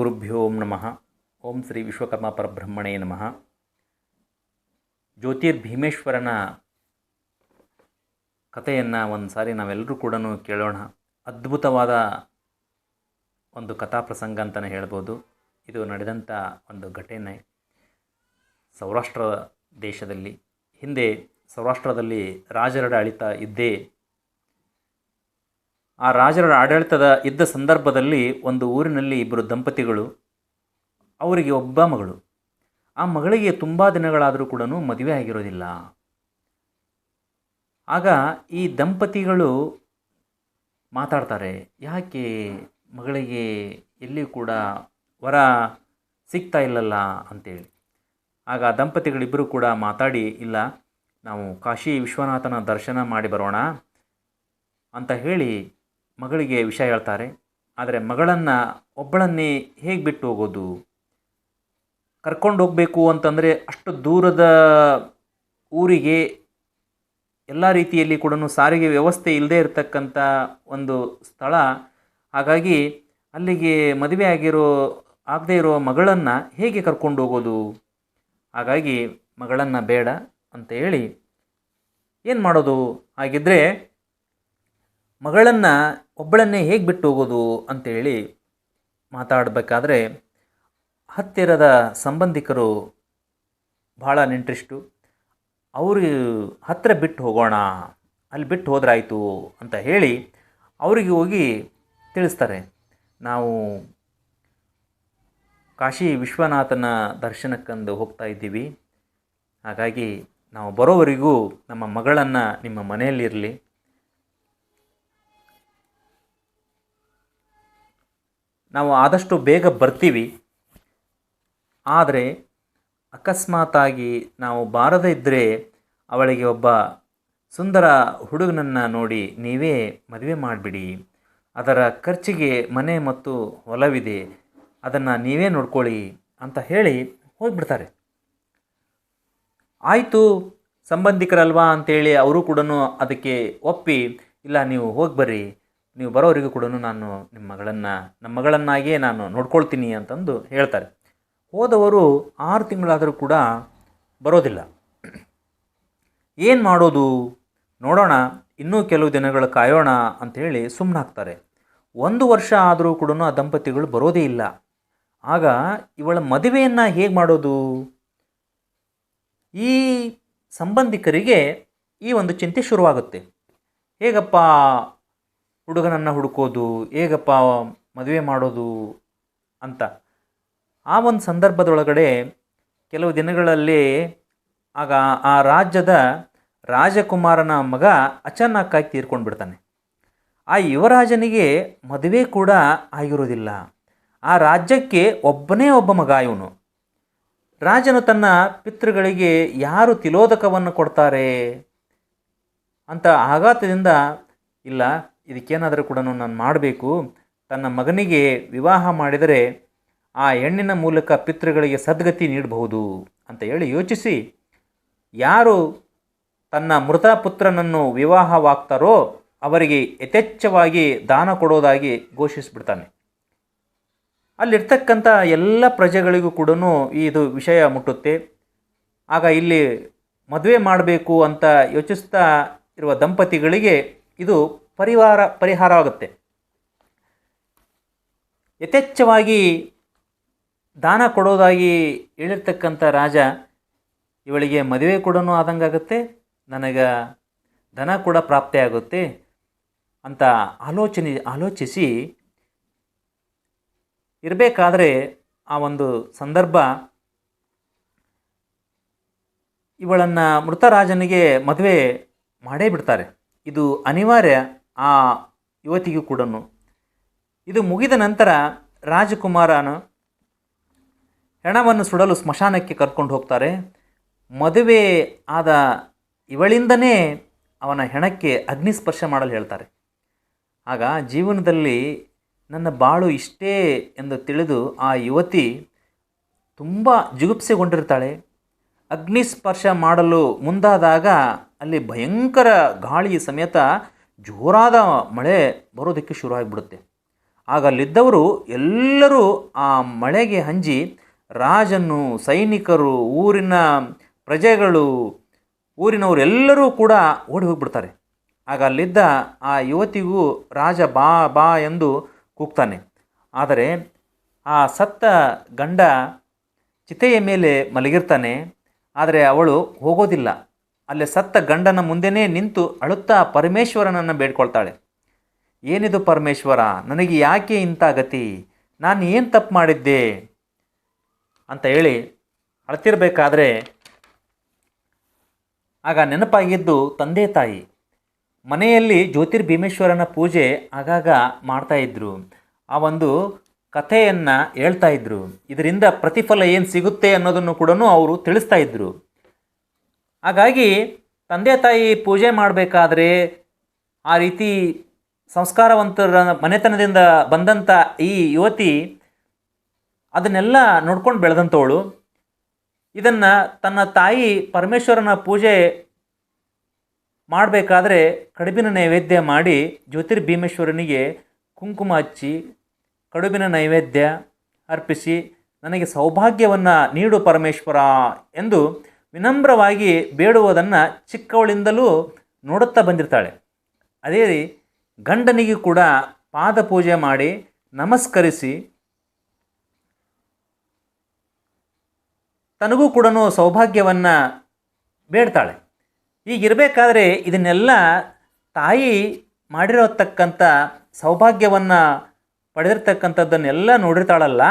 ಗುರುಭ್ಯೋ ನಮಃ ಓಂ ಶ್ರೀ ವಿಶ್ವಕರ್ಮ ಪರಬ್ರಹ್ಮಣೇ ನಮಃ ಜ್ಯೋತಿರ್ಭೀಮೇಶ್ವರನ ಕಥೆಯನ್ನು ಒಂದು ಸಾರಿ ನಾವೆಲ್ಲರೂ ಕೂಡ ಕೇಳೋಣ. ಅದ್ಭುತವಾದ ಒಂದು ಕಥಾ ಪ್ರಸಂಗ ಅಂತಲೇ ಹೇಳ್ಬೋದು. ಇದು ನಡೆದಂಥ ಒಂದು ಘಟನೆ ಸೌರಾಷ್ಟ್ರ ದೇಶದಲ್ಲಿ. ಹಿಂದೆ ಸೌರಾಷ್ಟ್ರದಲ್ಲಿ ರಾಜರಡ ಅಳಿತ ಇದ್ದೇ ಆ ರಾಜರ ಆಡಳಿತದ ಇದ್ದ ಸಂದರ್ಭದಲ್ಲಿ ಒಂದು ಊರಿನಲ್ಲಿ ಇಬ್ಬರು ದಂಪತಿಗಳು, ಅವರಿಗೆ ಒಬ್ಬ ಮಗಳು. ಆ ಮಗಳಿಗೆ ತುಂಬ ದಿನಗಳಾದರೂ ಕೂಡ ಮದುವೆ ಆಗಿರೋದಿಲ್ಲ. ಆಗ ಈ ದಂಪತಿಗಳು ಮಾತಾಡ್ತಾರೆ, ಯಾಕೆ ಮಗಳಿಗೆ ಎಲ್ಲಿ ಕೂಡ ವರ ಸಿಗ್ತಾ ಇಲ್ಲಲ್ಲ? ಅಂತೇಳಿ. ಆಗ ದಂಪತಿಗಳಿಬ್ಬರು ಕೂಡ ಮಾತಾಡಿ, ಇಲ್ಲ, ನಾವು ಕಾಶಿ ವಿಶ್ವನಾಥನ ದರ್ಶನ ಮಾಡಿ ಬರೋಣ ಅಂತ ಹೇಳಿ ಮಗಳಿಗೆ ವಿಷಯ ಹೇಳ್ತಾರೆ, ಆದರೆ ಮಗಳನ್ನು ಒಬ್ಬಳನ್ನೇ ಹೇಗೆ ಬಿಟ್ಟು ಹೋಗೋದು? ಕರ್ಕೊಂಡು ಹೋಗಬೇಕು ಅಂತಂದರೆ ಅಷ್ಟು ದೂರದ ಊರಿಗೆ ಎಲ್ಲ ರೀತಿಯಲ್ಲಿ ಕೂಡ ಸಾರಿಗೆ ವ್ಯವಸ್ಥೆ ಇಲ್ಲದೆ ಇರತಕ್ಕಂಥ ಒಂದು ಸ್ಥಳ. ಹಾಗಾಗಿ ಅಲ್ಲಿಗೆ ಮದುವೆ ಆಗಿರೋ, ಆಗದೇ ಇರೋ ಮಗಳನ್ನು ಹೇಗೆ ಕರ್ಕೊಂಡು ಹೋಗೋದು? ಹಾಗಾಗಿ ಮಗಳನ್ನು ಬೇಡ ಅಂತ ಹೇಳಿ ಏನು ಮಾಡೋದು? ಹಾಗಿದ್ದರೆ ಮಗಳನ್ನು ಒಬ್ಬಳನ್ನೇ ಹೇಗೆ ಬಿಟ್ಟು ಹೋಗೋದು ಅಂತೇಳಿ ಮಾತಾಡಬೇಕಾದ್ರೆ ಹತ್ತಿರದ ಸಂಬಂಧಿಕರು ಭಾಳ ನಿಂಟ್ರಿಸ್ಟು ಅವರು ಹತ್ತಿರ ಬಿಟ್ಟು ಹೋಗೋಣ, ಅಲ್ಲಿ ಬಿಟ್ಟು ಹೋದ್ರಾಯಿತು ಅಂತ ಹೇಳಿ ಅವರಿಗೆ ಹೋಗಿ ತಿಳಿಸ್ತಾರೆ. ನಾವು ಕಾಶಿ ವಿಶ್ವನಾಥನ ದರ್ಶನಕ್ಕಂದು ಹೋಗ್ತಾ ಇದ್ದೀವಿ. ಹಾಗಾಗಿ ನಾವು ಬರೋವರೆಗೂ ನಮ್ಮ ಮಗಳನ್ನು ನಿಮ್ಮ ಮನೆಯಲ್ಲಿರಲಿ. ನಾವು ಆದಷ್ಟು ಬೇಗ ಬರ್ತೀವಿ. ಆದರೆ ಅಕಸ್ಮಾತಾಗಿ ನಾವು ಬಾರದೇ ಇದ್ದರೆ ಅವಳಿಗೆ ಒಬ್ಬ ಸುಂದರ ಹುಡುಗನನ್ನು ನೋಡಿ ನೀವೇ ಮದುವೆ ಮಾಡಿಬಿಡಿ. ಅದರ ಖರ್ಚಿಗೆ ಮನೆ ಮತ್ತು ಹೊಲವಿದೆ. ಅದನ್ನು ನೀವೇ ನೋಡ್ಕೊಳ್ಳಿ ಅಂತ ಹೇಳಿ ಹೋಗ್ಬಿಡ್ತಾರೆ. ಆಯಿತು, ಸಂಬಂಧಿಕರಲ್ವಾ ಅಂತೇಳಿ ಅವರು ಕೂಡ ಅದಕ್ಕೆ ಒಪ್ಪಿ, ಇಲ್ಲ ನೀವು ಹೋಗಿ ಬರ್ರಿ ನೀವು ಬರೋವರೆಗೂ ಕೂಡ ನಾನು ನಿಮ್ಮ ಮಗಳನ್ನು, ನಮ್ಮ ಮಗಳನ್ನಾಗಿಯೇ ನಾನು ನೋಡ್ಕೊಳ್ತೀನಿ ಅಂತಂದು ಹೇಳ್ತಾರೆ. ಹೋದವರು ಆರು ತಿಂಗಳಾದರೂ ಕೂಡ ಬರೋದಿಲ್ಲ. ಏನು ಮಾಡೋದು? ನೋಡೋಣ, ಇನ್ನೂ ಕೆಲವು ದಿನಗಳು ಕಾಯೋಣ ಅಂಥೇಳಿ ಸುಮ್ಮನಾಗ್ತಾರೆ ಒಂದು ವರ್ಷ ಆದರೂ ಕೂಡ ಆ ದಂಪತಿಗಳು ಬರೋದೇ ಇಲ್ಲ. ಆಗ ಇವಳ ಮದುವೆಯನ್ನು ಹೇಗೆ ಮಾಡೋದು? ಈ ಸಂಬಂಧಿಕರಿಗೆ ಈ ಒಂದು ಚಿಂತೆ ಶುರುವಾಗುತ್ತೆ. ಹೇಗಪ್ಪ? ಹುಡುಗನನ್ನು ಹುಡುಕೋದು, ಹೇಗಪ್ಪ ಮದುವೆ ಮಾಡೋದು ಅಂತ. ಆ ಒಂದು ಸಂದರ್ಭದೊಳಗಡೆ ಕೆಲವು ದಿನಗಳಲ್ಲಿ ಆಗ ಆ ರಾಜ್ಯದ ರಾಜಕುಮಾರನ ಮಗ ಅಚಾನಕ್ಕಾಗಿ ತೀರ್ಕೊಂಡು ಬಿಡ್ತಾನೆ ಆ ಯುವರಾಜನಿಗೆ ಮದುವೆ ಕೂಡ ಆಗಿರೋದಿಲ್ಲ. ಆ ರಾಜ್ಯಕ್ಕೆ ಒಬ್ಬನೇ ಒಬ್ಬ ಮಗ ಇವನು. ರಾಜನು ತನ್ನ ಪಿತೃಗಳಿಗೆ ಯಾರು ತಿಲೋದಕವನ್ನು ಕೊಡ್ತಾರೆ ಅಂತ ಆಘಾತದಿಂದ ಇಲ್ಲ ಇದಕ್ಕೇನಾದರೂ ಕೂಡ ನಾನು ಮಾಡಬೇಕು. ತನ್ನ ಮಗನಿಗೆ ವಿವಾಹ ಮಾಡಿದರೆ ಆ ಹೆಣ್ಣಿನ ಮೂಲಕ ಪಿತೃಗಳಿಗೆ ಸದ್ಗತಿ ನೀಡಬಹುದು ಅಂತ ಹೇಳಿ ಯೋಚಿಸಿ, ಯಾರು ತನ್ನ ಮೃತ ಪುತ್ರನನ್ನು ವಿವಾಹವಾಗ್ತಾರೋ ಅವರಿಗೆ ಯಥೇಚ್ಛವಾಗಿ ದಾನ ಕೊಡೋದಾಗಿ ಘೋಷಿಸಿಬಿಡ್ತಾನೆ. ಅಲ್ಲಿರ್ತಕ್ಕಂಥ ಎಲ್ಲ ಪ್ರಜೆಗಳಿಗೂ ಕೂಡ ಇದು ವಿಷಯ ಮುಟ್ಟುತ್ತೆ. ಆಗ ಇಲ್ಲಿ ಮದುವೆ ಮಾಡಬೇಕು ಅಂತ ಯೋಚಿಸ್ತಾ ಇರುವ ದಂಪತಿಗಳಿಗೆ ಇದು ಪರಿವಾರ ಪರಿಹಾರ ಆಗುತ್ತೆ. ಯಥೇಚ್ಛವಾಗಿ ದಾನ ಕೊಡೋದಾಗಿ ಹೇಳಿರ್ತಕ್ಕಂಥ ರಾಜ ಇವಳಿಗೆ ಮದುವೆ ಕೂಡ ಆದಂಗಾಗುತ್ತೆ. ನನಗೆ ಧನ ಕೂಡ ಪ್ರಾಪ್ತಿಯಾಗುತ್ತೆ ಅಂತ ಆಲೋಚನೆ, ಆಲೋಚಿಸಿ ಇರಬೇಕಾದ್ರೆ ಆ ಒಂದು ಸಂದರ್ಭ ಇವಳನ್ನು ಮೃತ ರಾಜನಿಗೆ ಮದುವೆ ಮಾಡೇ ಬಿಡ್ತಾರೆ. ಇದು ಅನಿವಾರ್ಯ. ಆ ಯುವತಿಗೂ ಕೂಡ ಇದು ಮುಗಿದ ನಂತರ ರಾಜಕುಮಾರನು ಹೆಣವನ್ನು ಸುಡಲು ಸ್ಮಶಾನಕ್ಕೆ ಕರ್ಕೊಂಡು ಹೋಗ್ತಾರೆ. ಮದುವೆ ಆದ ಇವಳಿಂದನೇ ಅವನ ಹೆಣಕ್ಕೆ ಅಗ್ನಿಸ್ಪರ್ಶ ಮಾಡಲು ಹೇಳ್ತಾರೆ. ಆಗ ಜೀವನದಲ್ಲಿ ನನ್ನ ಬಾಳು ಇಷ್ಟೇ ಎಂದು ತಿಳಿದು ಆ ಯುವತಿ ತುಂಬ ಜಿಗುಪ್ಸೆಗೊಂಡಿರ್ತಾಳೆ. ಅಗ್ನಿಸ್ಪರ್ಶ ಮಾಡಲು ಮುಂದಾದಾಗ ಅಲ್ಲಿ ಭಯಂಕರ ಗಾಳಿ ಸಮೇತ ಜೋರಾದ ಮಳೆ ಬರೋದಕ್ಕೆ ಶುರು ಆಗಿಬಿಡುತ್ತೆ ಆಗ ಅಲ್ಲಿದ್ದವರು ಎಲ್ಲರೂ ಆ ಮಳೆಗೆ ಹಂಜಿ ರಾಜನು, ಸೈನಿಕರು, ಊರಿನ ಪ್ರಜೆಗಳು, ಊರಿನವರು ಎಲ್ಲರೂ ಕೂಡ ಓಡಿ ಹೋಗ್ಬಿಡ್ತಾರೆ. ಆಗ ಅಲ್ಲಿದ್ದ ಆ ಯುವತಿಗೂ ರಾಜ ಬಾ ಬಾ ಎಂದು ಕೂಗ್ತಾನೆ. ಆದರೆ ಆ ಸತ್ತ ಗಂಡ ಚಿತೆಯ ಮೇಲೆ ಮಲಗಿರ್ತಾನೆ. ಆದರೆ ಅವಳು ಹೋಗೋದಿಲ್ಲ. ಅಲ್ಲಿ ಸತ್ತ ಗಂಡನ ಮುಂದೆನೇ ನಿಂತು ಅಳುತ್ತಾ ಪರಮೇಶ್ವರನನ್ನು ಬೇಡ್ಕೊಳ್ತಾಳೆ. ಏನಿದು ಪರಮೇಶ್ವರ? ನನಗೆ ಯಾಕೆ ಇಂಥ ಗತಿ? ನಾನು ಏನು ತಪ್ಪು ಮಾಡಿದ್ದೆ? ಅಂತ ಹೇಳಿ ಅಳ್ತಿರ್ಬೇಕಾದ್ರೆ ಆಗ ನೆನಪಾಗಿದ್ದು ತಂದೆ ತಾಯಿ. ಮನೆಯಲ್ಲಿ ಜ್ಯೋತಿರ್ಭೀಮೇಶ್ವರನ ಪೂಜೆ ಆಗಾಗ ಮಾಡ್ತಾ ಇದ್ರು. ಆ ಒಂದು ಕಥೆಯನ್ನು ಹೇಳ್ತಾ ಇದ್ರು. ಇದರಿಂದ ಪ್ರತಿಫಲ ಏನು ಸಿಗುತ್ತೆ ಅನ್ನೋದನ್ನು ಕೂಡ ಅವರು ತಿಳಿಸ್ತಾ ಇದ್ರು. ಹಾಗಾಗಿ ತಂದೆ ತಾಯಿ ಪೂಜೆ ಮಾಡಬೇಕಾದ್ರೆ ಆ ರೀತಿ ಸಂಸ್ಕಾರವಂತರ ಮನೆತನದಿಂದ ಬಂದಂಥ ಈ ಯುವತಿ ಅದನ್ನೆಲ್ಲ ನೋಡ್ಕೊಂಡು ಬೆಳೆದಂಥವಳು ಇದನ್ನು ತನ್ನ ತಾಯಿ ಪರಮೇಶ್ವರನ ಪೂಜೆ ಮಾಡಬೇಕಾದ್ರೆ ಕಡುಬಿನ ನೈವೇದ್ಯ ಮಾಡಿ ಜ್ಯೋತಿರ್ಭೀಮೇಶ್ವರನಿಗೆ ಕುಂಕುಮ ಹಚ್ಚಿ ಕಡುಬಿನ ನೈವೇದ್ಯ ಅರ್ಪಿಸಿ, ನನಗೆ ಸೌಭಾಗ್ಯವನ್ನು ನೀಡು ಪರಮೇಶ್ವರ ಎಂದು ವಿನಮ್ರವಾಗಿ ಬೇಡುವುದನ್ನು ಚಿಕ್ಕವಳಿಂದಲೂ ನೋಡುತ್ತಾ ಬಂದಿರ್ತಾಳೆ. ಅದೇ ಗಂಡನಿಗೆ ಕೂಡ ಪಾದ ಪೂಜೆ ಮಾಡಿ ನಮಸ್ಕರಿಸಿ ತನಗೂ ಕೂಡ ಸೌಭಾಗ್ಯವನ್ನು ಬೇಡ್ತಾಳೆ. ಹೀಗಿರಬೇಕಾದ್ರೆ ಇದನ್ನೆಲ್ಲ ತಾಯಿ ಮಾಡಿರತಕ್ಕಂಥ ಸೌಭಾಗ್ಯವನ್ನು ಪಡೆದಿರ್ತಕ್ಕಂಥದ್ದನ್ನೆಲ್ಲ ನೋಡಿರ್ತಾಳಲ್ಲ,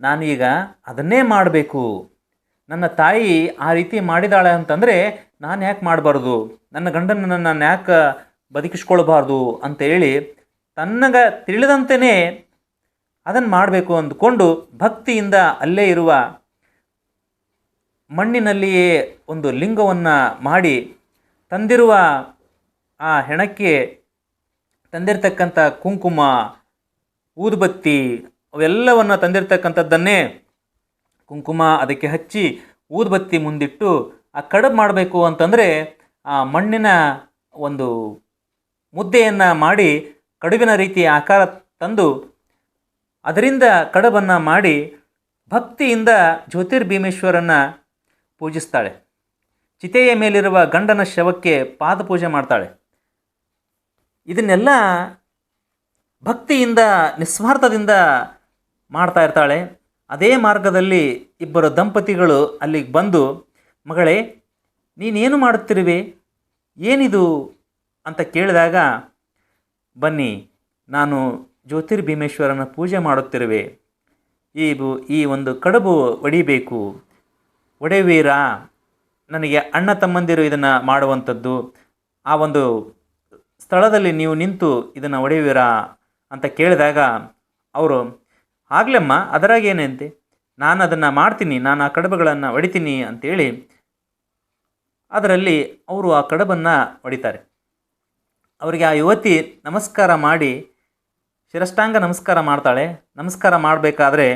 ನಾನೀಗ ಅದನ್ನೇ ಮಾಡಬೇಕು. ನನ್ನ ತಾಯಿ ಆ ರೀತಿ ಮಾಡಿದಾಳೆ ಅಂತಂದರೆ ನಾನು ಯಾಕೆ ಮಾಡಬಾರ್ದು? ನನ್ನ ಗಂಡನ ನಾನು ಯಾಕೆ ಬದುಕಿಸ್ಕೊಳ್ಬಾರ್ದು ಅಂತೇಳಿ ತನ್ನಗ ತಿಳಿದಂತೆಯೇ ಅದನ್ನು ಮಾಡಬೇಕು ಅಂದುಕೊಂಡು ಭಕ್ತಿಯಿಂದ ಅಲ್ಲೇ ಇರುವ ಮಣ್ಣಿನಲ್ಲಿಯೇ ಒಂದು ಲಿಂಗವನ್ನು ಮಾಡಿ ತಂದಿರುವ ಆ ಹೆಣಕ್ಕೆ ತಂದಿರತಕ್ಕಂಥ ಕುಂಕುಮ, ಊದುಬತ್ತಿ ಅವೆಲ್ಲವನ್ನು ತಂದಿರತಕ್ಕಂಥದ್ದನ್ನೇ ಕುಂಕುಮ ಅದಕ್ಕೆ ಹಚ್ಚಿ ಊದುಬತ್ತಿ ಮುಂದಿಟ್ಟು ಆ ಕಡಬು ಮಾಡಬೇಕು ಅಂತಂದರೆ ಆ ಮಣ್ಣಿನ ಒಂದು ಮುದ್ದೆಯನ್ನು ಮಾಡಿ ಕಡುಬಿನ ರೀತಿಯ ಆಕಾರ ತಂದು ಅದರಿಂದ ಕಡಬನ್ನು ಮಾಡಿ ಭಕ್ತಿಯಿಂದ ಜ್ಯೋತಿರ್ಭೀಮೇಶ್ವರನ ಪೂಜಿಸ್ತಾಳೆ. ಚಿತೆಯ ಮೇಲಿರುವ ಗಂಡನ ಶವಕ್ಕೆ ಪಾದಪೂಜೆ ಮಾಡ್ತಾಳೆ. ಇದನ್ನೆಲ್ಲ ಭಕ್ತಿಯಿಂದ ನಿಸ್ವಾರ್ಥದಿಂದ ಮಾಡ್ತಾ ಇರ್ತಾಳೆ. ಅದೇ ಮಾರ್ಗದಲ್ಲಿ ಇಬ್ಬರು ದಂಪತಿಗಳು ಅಲ್ಲಿಗೆ ಬಂದು, ಮಗಳೇ, ನೀನೇನು ಮಾಡುತ್ತಿರುವೆ? ಏನಿದು? ಅಂತ ಕೇಳಿದಾಗ, ಬನ್ನಿ, ನಾನು ಜ್ಯೋತಿರ್ಭೀಮೇಶ್ವರನ ಪೂಜೆ ಮಾಡುತ್ತಿರುವೆ. ಈ ಈ ಒಂದು ಕಡುಬು ಒಡಿಬೇಕು. ಒಡೆವೀರಾ? ನನಗೆ ಅಣ್ಣ ತಮ್ಮಂದಿರು ಇದನ್ನು ಮಾಡುವಂಥದ್ದು. ಆ ಒಂದು ಸ್ಥಳದಲ್ಲಿ ನೀವು ನಿಂತು ಇದನ್ನು ಒಡೆಯುವಿರಾ? ಅಂತ ಕೇಳಿದಾಗ, ಅವರು ಆಗ್ಲಮ್ಮ ಅದರಾಗೇನಂತೆ ನಾನು ಅದನ್ನು ಮಾಡ್ತೀನಿ, ನಾನು ಆ ಕಡುಬುಗಳನ್ನು ಹೊಡಿತೀನಿ ಅಂತೇಳಿ ಅದರಲ್ಲಿ ಅವರು ಆ ಕಡಬನ್ನು ಹೊಡಿತಾರೆ ಅವರಿಗೆ ಆ ಯುವತಿ ನಮಸ್ಕಾರ ಮಾಡಿ, ಶಿರಷ್ಟಾಂಗ ನಮಸ್ಕಾರ ಮಾಡ್ತಾಳೆ. ನಮಸ್ಕಾರ ಮಾಡಬೇಕಾದ್ರೆ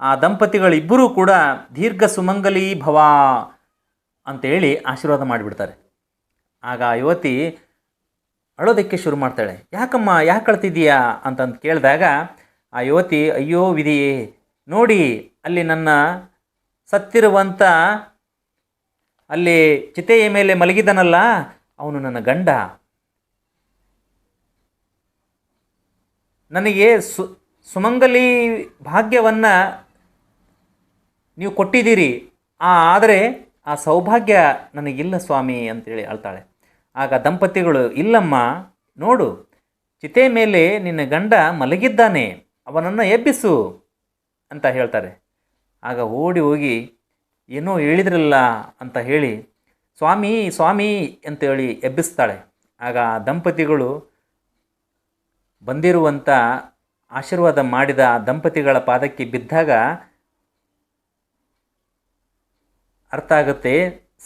ಆ ದಂಪತಿಗಳಿಬ್ಬರೂ ಕೂಡ ದೀರ್ಘ ಸುಮಂಗಲಿ ಭವ ಅಂತೇಳಿ ಆಶೀರ್ವಾದ ಮಾಡಿಬಿಡ್ತಾರೆ. ಆಗ ಆ ಯುವತಿ ಅಳೋದಕ್ಕೆ ಶುರು ಮಾಡ್ತಾಳೆ. ಯಾಕಮ್ಮ, ಯಾಕೆ ಅಳ್ತಿದ್ದೀಯಾ ಅಂತಂದು ಕೇಳಿದಾಗ ಆ ಯುವತಿ, ಅಯ್ಯೋ ವಿಧಿಯೇ, ನೋಡಿ ಅಲ್ಲಿ ನನ್ನ ಸತ್ತಿರುವಂಥ ಅಲ್ಲಿ ಚಿತೆಯ ಮೇಲೆ ಮಲಗಿದನಲ್ಲ, ಅವನು ನನ್ನ ಗಂಡ. ನನಗೆ ಸು, ಸುಮಂಗಲಿ ಭಾಗ್ಯವನ್ನು ನೀವು ಕೊಟ್ಟಿದ್ದೀರಿ. ಆ, ಆದರೆ ಆ ಸೌಭಾಗ್ಯ ನನಗಿಲ್ಲ ಸ್ವಾಮಿ, ಅಂತೇಳಿ ಅಳ್ತಾಳೆ. ಆಗ ದಂಪತಿಗಳು, ಇಲ್ಲಮ್ಮ, ನೋಡು, ಚಿತೆ ಮೇಲೆ ನಿನ್ನ ಗಂಡ ಮಲಗಿದ್ದಾನೆ. ಅವನನ್ನು ಎಬ್ಬಿಸು ಅಂತ ಹೇಳ್ತಾರೆ. ಆಗ ಓಡಿ ಹೋಗಿ, ಏನೋ ಹೇಳಿದ್ರಲ್ಲ ಅಂತ ಹೇಳಿ, ಸ್ವಾಮಿ ಸ್ವಾಮಿ ಅಂತೇಳಿ ಎಬ್ಬಿಸ್ತಾಳೆ. ಆಗ ಆ ದಂಪತಿಗಳು ಬಂದಿರುವಂಥ ಆಶೀರ್ವಾದ ಮಾಡಿದ ದಂಪತಿಗಳ ಪಾದಕ್ಕೆ ಬಿದ್ದಾಗ ಅರ್ಥ ಆಗುತ್ತೆ,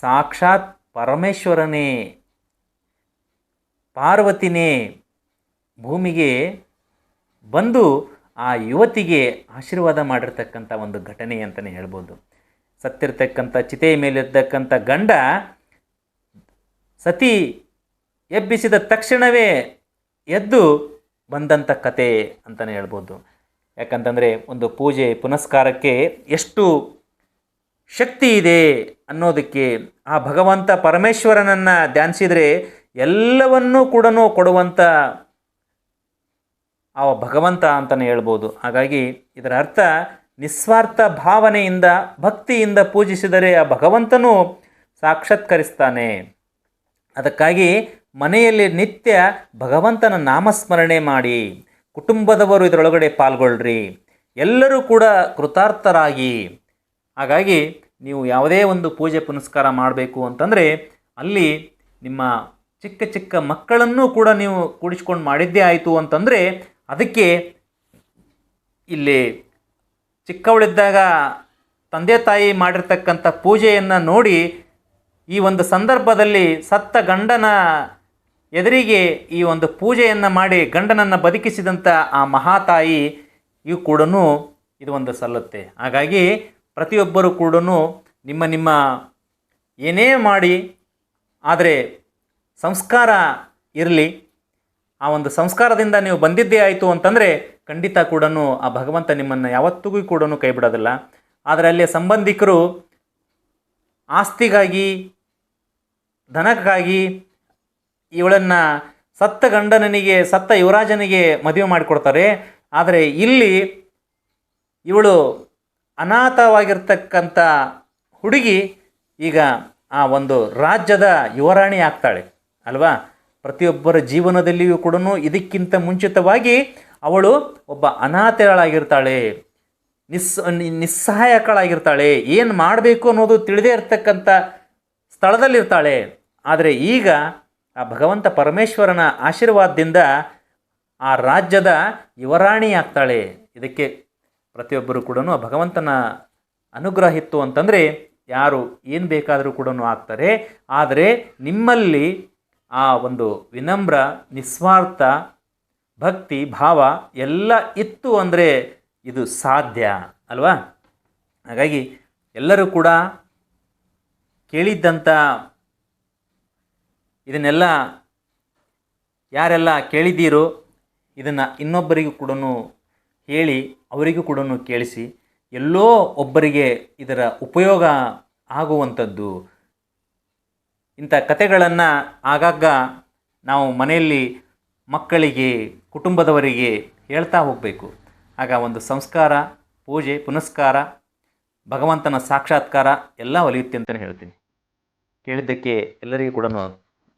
ಸಾಕ್ಷಾತ್ ಪರಮೇಶ್ವರನೇ, ಪಾರ್ವತಿನೇ ಭೂಮಿಗೆ ಬಂದು ಆ ಯುವತಿಗೆ ಆಶೀರ್ವಾದ ಮಾಡಿರ್ತಕ್ಕಂಥ ಒಂದು ಘಟನೆ ಅಂತಲೇ ಹೇಳ್ಬೋದು. ಸತ್ತಿರ್ತಕ್ಕಂಥ, ಚಿತೆಯ ಮೇಲಿರ್ತಕ್ಕಂಥ ಗಂಡ ಸತಿ ಎಬ್ಬಿಸಿದ ತಕ್ಷಣವೇ ಎದ್ದು ಬಂದಂಥ ಕತೆ ಅಂತಲೇ ಹೇಳ್ಬೋದು. ಯಾಕಂತಂದರೆ ಒಂದು ಪೂಜೆ ಪುನಸ್ಕಾರಕ್ಕೆ ಎಷ್ಟು ಶಕ್ತಿ ಇದೆ ಅನ್ನೋದಕ್ಕೆ ಆ ಭಗವಂತ ಪರಮೇಶ್ವರನನ್ನು ಧ್ಯಾನಿಸಿದರೆ ಎಲ್ಲವನ್ನೂ ಕೂಡ ಕೊಡುವಂಥ ಆ ಭಗವಂತ ಅಂತಲೇ ಹೇಳ್ಬೋದು. ಹಾಗಾಗಿ ಇದರ ಅರ್ಥ ನಿಸ್ವಾರ್ಥ ಭಾವನೆಯಿಂದ, ಭಕ್ತಿಯಿಂದ ಪೂಜಿಸಿದರೆ ಆ ಭಗವಂತನು ಸಾಕ್ಷಾತ್ಕರಿಸ್ತಾನೆ. ಅದಕ್ಕಾಗಿ ಮನೆಯಲ್ಲಿ ನಿತ್ಯ ಭಗವಂತನ ನಾಮಸ್ಮರಣೆ ಮಾಡಿ, ಕುಟುಂಬದವರು ಇದರೊಳಗಡೆ ಪಾಲ್ಗೊಳ್ಳ್ರಿ ಎಲ್ಲರೂ ಕೂಡ ಕೃತಾರ್ಥರಾಗಿ. ಹಾಗಾಗಿ ನೀವು ಯಾವುದೇ ಒಂದು ಪೂಜೆ ಪುನಸ್ಕಾರ ಮಾಡಬೇಕು ಅಂತಂದರೆ ಅಲ್ಲಿ ನಿಮ್ಮ ಚಿಕ್ಕ ಚಿಕ್ಕ ಮಕ್ಕಳನ್ನೂ ಕೂಡ ನೀವು ಕೂಡಿಸ್ಕೊಂಡು ಮಾಡಿದ್ದೇ ಆಯಿತು ಅಂತಂದರೆ ಅದಕ್ಕೆ ಇಲ್ಲಿ ಚಿಕ್ಕವಳಿದ್ದಾಗ ತಂದೆ ತಾಯಿ ಮಾಡಿರ್ತಕ್ಕಂಥ ಪೂಜೆಯನ್ನು ನೋಡಿ ಈ ಒಂದು ಸಂದರ್ಭದಲ್ಲಿ ಸತ್ತ ಗಂಡನ ಎದುರಿಗೆ ಈ ಒಂದು ಪೂಜೆಯನ್ನು ಮಾಡಿ ಗಂಡನನ್ನು ಬದುಕಿಸಿದಂಥ ಆ ಮಹಾತಾಯಿ ಇವು ಕೂಡ ಇದು ಒಂದು ಸಲ್ಲುತ್ತೆ. ಹಾಗಾಗಿ ಪ್ರತಿಯೊಬ್ಬರು ಕೂಡ ನಿಮ್ಮ ನಿಮ್ಮ ಏನೇ ಮಾಡಿ, ಆದರೆ ಸಂಸ್ಕಾರ ಇರಲಿ ಆ ಒಂದು ಸಂಸ್ಕಾರದಿಂದ ನೀವು ಬಂದಿದ್ದೇ ಆಯಿತು ಅಂತಂದರೆ ಖಂಡಿತ ಕೂಡ ಆ ಭಗವಂತ ನಿಮ್ಮನ್ನು ಯಾವತ್ತಿಗೂ ಕೂಡ ಕೈ ಬಿಡೋದಿಲ್ಲ ಆದರೆ ಅಲ್ಲಿ ಸಂಬಂಧಿಕರು ಆಸ್ತಿಗಾಗಿ, ಧನಕ್ಕಾಗಿ ಇವಳನ್ನು ಸತ್ತ ಗಂಡನನಿಗೆ ಸತ್ತ ಯುವರಾಜನಿಗೆ ಮದುವೆ ಮಾಡಿಕೊಡ್ತಾರೆ. ಆದರೆ ಇಲ್ಲಿ ಇವಳು ಅನಾಥವಾಗಿರ್ತಕ್ಕಂಥ ಹುಡುಗಿ ಈಗ ಆ ಒಂದು ರಾಜ್ಯದ ಯುವರಾಣಿ ಆಗ್ತಾಳೆ, ಅಲ್ವಾ? ಪ್ರತಿಯೊಬ್ಬರ ಜೀವನದಲ್ಲಿಯೂ ಕೂಡ ಇದಕ್ಕಿಂತ ಮುಂಚಿತವಾಗಿ ಅವಳು ಒಬ್ಬ ಅನಾಥಳಾಗಿರ್ತಾಳೆ ನಿಸ್, ನಿಸ್ಸಹಾಯಕಳಾಗಿರ್ತಾಳೆ. ಏನು ಮಾಡಬೇಕು ಅನ್ನೋದು ತಿಳಿದೇ ಇರತಕ್ಕಂಥ ಸ್ಥಳದಲ್ಲಿರ್ತಾಳೆ. ಆದರೆ ಈಗ ಆ ಭಗವಂತ ಪರಮೇಶ್ವರನ ಆಶೀರ್ವಾದದಿಂದ ಆ ರಾಜ್ಯದ ಯುವರಾಣಿ ಆಗ್ತಾಳೆ. ಇದಕ್ಕೆ ಪ್ರತಿಯೊಬ್ಬರು ಕೂಡ ಭಗವಂತನ ಅನುಗ್ರಹ ಇತ್ತು ಅಂತಂದರೆ ಯಾರು ಏನು ಬೇಕಾದರೂ ಕೂಡ ಆಗ್ತಾರೆ. ಆದರೆ ನಿಮ್ಮಲ್ಲಿ ಆ ಒಂದು ವಿನಮ್ರ, ನಿಸ್ವಾರ್ಥ, ಭಕ್ತಿ, ಭಾವ ಎಲ್ಲ ಇತ್ತು ಅಂದರೆ ಇದು ಸಾಧ್ಯ ಅಲ್ವಾ? ಹಾಗಾಗಿ ಎಲ್ಲರೂ ಕೂಡ ಕೇಳಿದ್ದಂಥ ಇದನ್ನೆಲ್ಲ ಯಾರೆಲ್ಲ ಕೇಳಿದ್ದೀರೋ ಇದನ್ನು ಇನ್ನೊಬ್ಬರಿಗೂ ಕೂಡ ಹೇಳಿ, ಅವರಿಗೂ ಕೂಡ ಕೇಳಿಸಿ ಎಲ್ಲೋ ಒಬ್ಬರಿಗೆ ಇದರ ಉಪಯೋಗ ಆಗುವಂಥದ್ದು ಇಂಥ ಕತೆಗಳನ್ನು ಆಗಾಗ ನಾವು ಮನೆಯಲ್ಲಿ ಮಕ್ಕಳಿಗೆ, ಕುಟುಂಬದವರಿಗೆ ಹೇಳ್ತಾ ಹೋಗಬೇಕು. ಆಗ ಒಂದು ಸಂಸ್ಕಾರ, ಪೂಜೆ, ಪುನಸ್ಕಾರ, ಭಗವಂತನ ಸಾಕ್ಷಾತ್ಕಾರ ಎಲ್ಲ ಒಲಿಯುತ್ತೆ ಅಂತಲೇ ಹೇಳ್ತೀನಿ. ಕೇಳಿದ್ದಕ್ಕೆ ಎಲ್ಲರಿಗೂ ಕೂಡ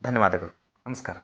ಧನ್ಯವಾದಗಳು. ನಮಸ್ಕಾರ.